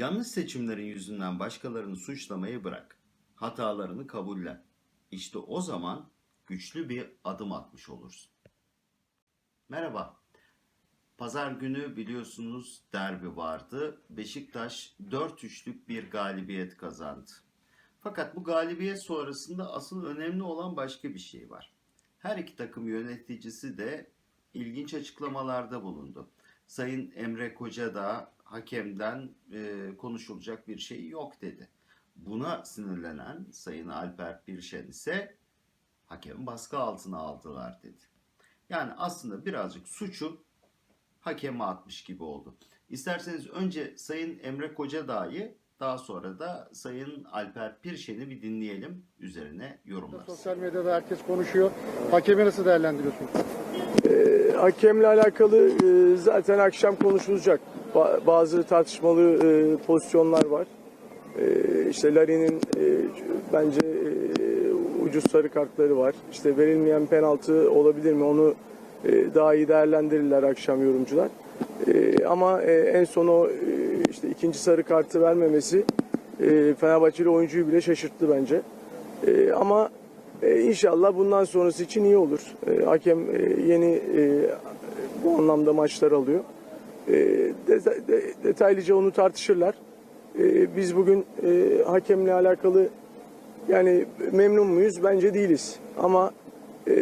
Yanlış seçimlerin yüzünden başkalarını suçlamayı bırak. Hatalarını kabullen. İşte o zaman güçlü bir adım atmış olursun. Merhaba. Pazar günü biliyorsunuz derbi vardı. Beşiktaş 4-3'lük bir galibiyet kazandı. Fakat bu galibiyet sonrasında asıl önemli olan başka bir şey var. Her iki takım yöneticisi de ilginç açıklamalarda bulundu. Sayın Emre Koca da hakemden e, konuşulacak bir şey yok dedi. Buna sinirlenen Sayın Alper Birşen ise hakemi baskı altına aldılar dedi. Yani aslında birazcık suçu hakeme atmış gibi oldu. İsterseniz önce Sayın Emre Kocadağ'ı daha sonra da Sayın Alper Pirşen'i bir dinleyelim. Üzerine yorumlarız. Sosyal medyada herkes konuşuyor. Hakemi nasıl değerlendiriyorsunuz? E, hakemle alakalı e, zaten akşam konuşulacak. Ba- bazı tartışmalı e, pozisyonlar var. E, işte Larin'in e, bence e, ucuz sarı kartları var. İşte verilmeyen penaltı olabilir mi onu e, daha iyi değerlendirirler akşam yorumcular. E, ama e, en son o e, işte ikinci sarı kartı vermemesi e, Fenerbahçeli oyuncuyu bile şaşırttı bence. E, ama e, inşallah bundan sonrası için iyi olur. E, hakem e, yeni e, bu anlamda maçlar alıyor. E, de- de- detaylıca onu tartışırlar. E, biz bugün e, hakemle alakalı yani memnun muyuz? Bence değiliz. Ama e,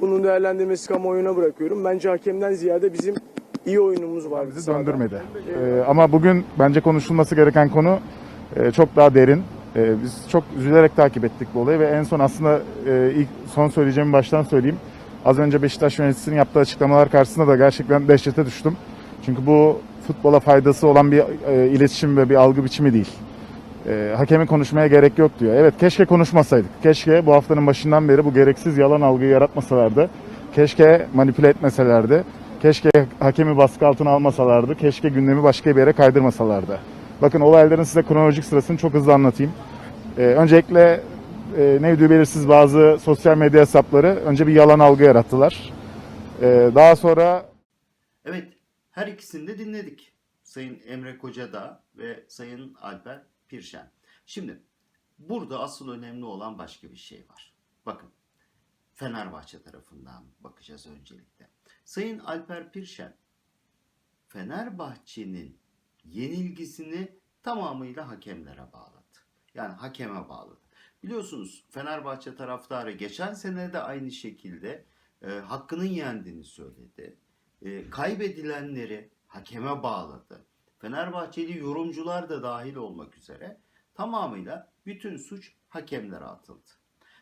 bunun değerlendirmesi kamuoyuna bırakıyorum. Bence hakemden ziyade bizim iyi oyunumuz vardı. bizi sahada. döndürmedi. Ee, ama bugün bence konuşulması gereken konu e, çok daha derin. Ee, biz çok üzülerek takip ettik bu olayı ve en son aslında e, ilk son söyleyeceğimi baştan söyleyeyim. Az önce Beşiktaş yöneticisinin yaptığı açıklamalar karşısında da gerçekten dehşete düştüm. Çünkü bu futbola faydası olan bir e, iletişim ve bir algı biçimi değil. E, hakemi konuşmaya gerek yok diyor. Evet keşke konuşmasaydık. Keşke bu haftanın başından beri bu gereksiz yalan algıyı yaratmasalardı. Keşke manipüle etmeselerdi. Keşke hakemi baskı altına almasalardı. Keşke gündemi başka bir yere kaydırmasalardı. Bakın olayların size kronolojik sırasını çok hızlı anlatayım. E, öncelikle e, ne ödüğü belirsiz bazı sosyal medya hesapları önce bir yalan algı yarattılar. E, daha sonra Evet, her ikisini de dinledik. Sayın Emre Kocadağ ve Sayın Alper Pirşen. Şimdi burada asıl önemli olan başka bir şey var. Bakın, Fenerbahçe tarafından bakacağız öncelikle. Sayın Alper Pirşen, Fenerbahçe'nin yenilgisini tamamıyla hakemlere bağladı. Yani hakeme bağladı. Biliyorsunuz Fenerbahçe taraftarı geçen sene de aynı şekilde e, hakkının yendiğini söyledi. E, kaybedilenleri hakeme bağladı. Fenerbahçeli yorumcular da dahil olmak üzere tamamıyla bütün suç hakemlere atıldı.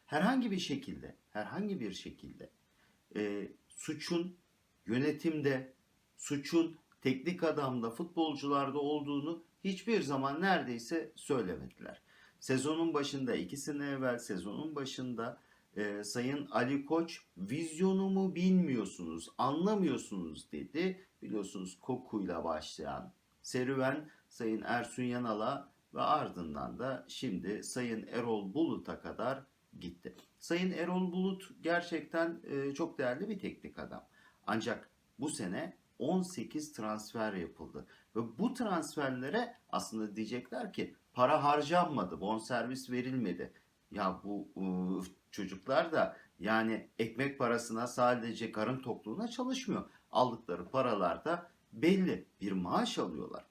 Herhangi bir şekilde, herhangi bir şekilde e, suçun yönetimde, suçun teknik adamda, futbolcularda olduğunu hiçbir zaman neredeyse söylemediler. Sezonun başında, iki sene evvel sezonun başında e, Sayın Ali Koç vizyonumu bilmiyorsunuz, anlamıyorsunuz dedi. Biliyorsunuz kokuyla başlayan serüven Sayın Ersun Yanal'a ve ardından da şimdi Sayın Erol Bulut'a kadar gitti. Sayın Erol Bulut gerçekten e, çok değerli bir teknik adam. Ancak bu sene 18 transfer yapıldı. Ve bu transferlere aslında diyecekler ki para harcanmadı, bonservis verilmedi. Ya bu çocuklar da yani ekmek parasına sadece karın tokluğuna çalışmıyor. Aldıkları paralar da belli. Bir maaş alıyorlar.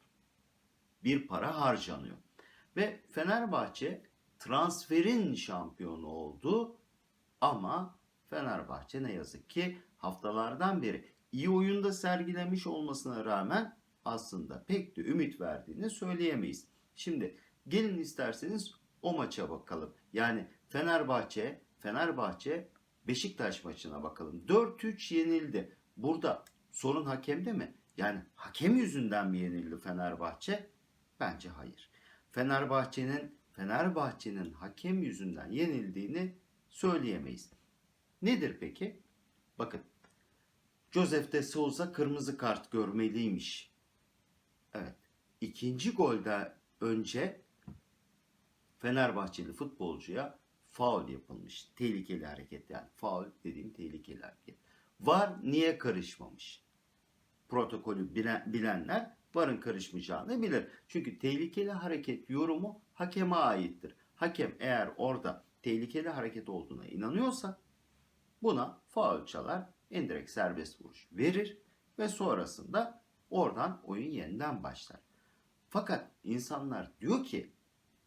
Bir para harcanıyor. Ve Fenerbahçe transferin şampiyonu oldu. Ama Fenerbahçe ne yazık ki haftalardan beri iyi oyunda sergilemiş olmasına rağmen aslında pek de ümit verdiğini söyleyemeyiz. Şimdi gelin isterseniz o maça bakalım. Yani Fenerbahçe, Fenerbahçe Beşiktaş maçına bakalım. 4-3 yenildi. Burada sorun hakemde mi? Yani hakem yüzünden mi yenildi Fenerbahçe? Bence hayır. Fenerbahçe'nin Fenerbahçe'nin hakem yüzünden yenildiğini söyleyemeyiz. Nedir peki? Bakın. Joseph de Souza kırmızı kart görmeliymiş. Evet. İkinci golden önce Fenerbahçeli futbolcuya faul yapılmış. Tehlikeli hareket yani. Faul dediğim tehlikeli hareket. Var niye karışmamış? Protokolü bilen- bilenler varın karışmayacağını bilir. Çünkü tehlikeli hareket yorumu hakeme aittir. Hakem eğer orada tehlikeli hareket olduğuna inanıyorsa buna faul çalar, indirekt serbest vuruş verir ve sonrasında oradan oyun yeniden başlar. Fakat insanlar diyor ki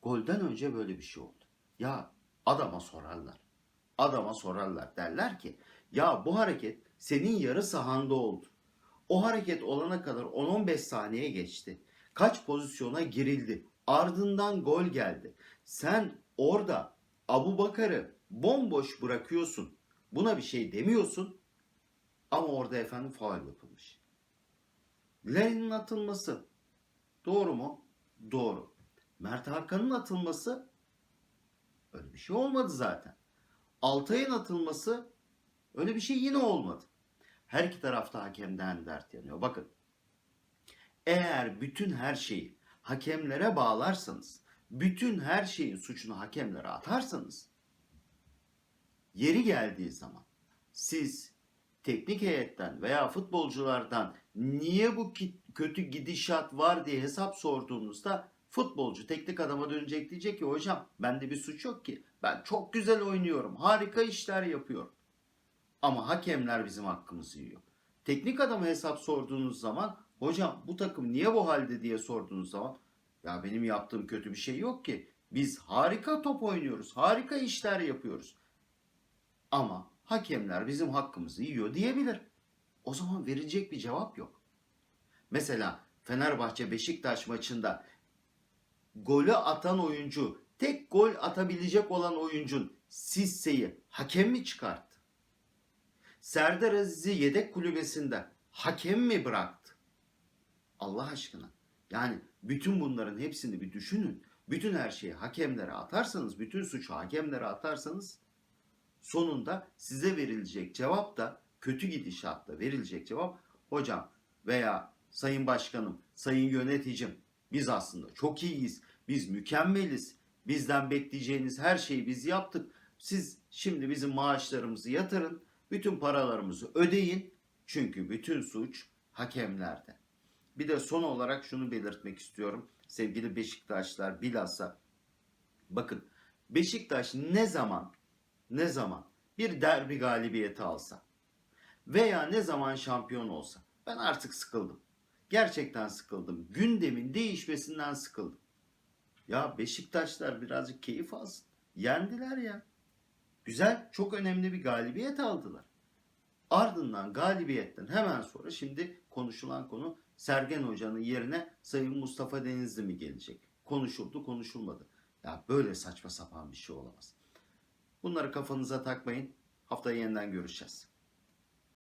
golden önce böyle bir şey oldu. Ya adama sorarlar. Adama sorarlar derler ki ya bu hareket senin yarı sahanda oldu. O hareket olana kadar 10-15 saniye geçti. Kaç pozisyona girildi. Ardından gol geldi. Sen orada Abu Bakar'ı bomboş bırakıyorsun. Buna bir şey demiyorsun. Ama orada efendim faul yapılmış. Larin'in atılması doğru mu? Doğru. Mert Hakan'ın atılması öyle bir şey olmadı zaten. Altay'ın atılması öyle bir şey yine olmadı. Her iki tarafta hakemden dert yanıyor. Bakın. Eğer bütün her şeyi hakemlere bağlarsanız, bütün her şeyin suçunu hakemlere atarsanız, yeri geldiği zaman siz teknik heyetten veya futbolculardan niye bu kötü gidişat var diye hesap sorduğunuzda futbolcu teknik adama dönecek diyecek ki hocam bende bir suç yok ki. Ben çok güzel oynuyorum. Harika işler yapıyorum. Ama hakemler bizim hakkımızı yiyor. Teknik adama hesap sorduğunuz zaman hocam bu takım niye bu halde diye sorduğunuz zaman ya benim yaptığım kötü bir şey yok ki. Biz harika top oynuyoruz. Harika işler yapıyoruz. Ama hakemler bizim hakkımızı yiyor diyebilir. O zaman verilecek bir cevap yok. Mesela Fenerbahçe Beşiktaş maçında golü atan oyuncu, tek gol atabilecek olan oyuncun Sisse'yi hakem mi çıkarttı? Serdar Aziz'i yedek kulübesinde hakem mi bıraktı? Allah aşkına. Yani bütün bunların hepsini bir düşünün. Bütün her şeyi hakemlere atarsanız, bütün suçu hakemlere atarsanız sonunda size verilecek cevap da kötü gidişatla verilecek cevap hocam veya sayın başkanım, sayın yöneticim biz aslında çok iyiyiz. Biz mükemmeliz. Bizden bekleyeceğiniz her şeyi biz yaptık. Siz şimdi bizim maaşlarımızı yatırın. Bütün paralarımızı ödeyin. Çünkü bütün suç hakemlerde. Bir de son olarak şunu belirtmek istiyorum. Sevgili Beşiktaşlar bilhassa bakın Beşiktaş ne zaman ne zaman bir derbi galibiyeti alsa veya ne zaman şampiyon olsa ben artık sıkıldım. Gerçekten sıkıldım. Gündemin değişmesinden sıkıldım. Ya Beşiktaşlar birazcık keyif alsın. Yendiler ya. Güzel, çok önemli bir galibiyet aldılar. Ardından galibiyetten hemen sonra şimdi konuşulan konu Sergen Hoca'nın yerine Sayın Mustafa Denizli mi gelecek? Konuşuldu, konuşulmadı. Ya böyle saçma sapan bir şey olamaz. Bunları kafanıza takmayın. Haftaya yeniden görüşeceğiz.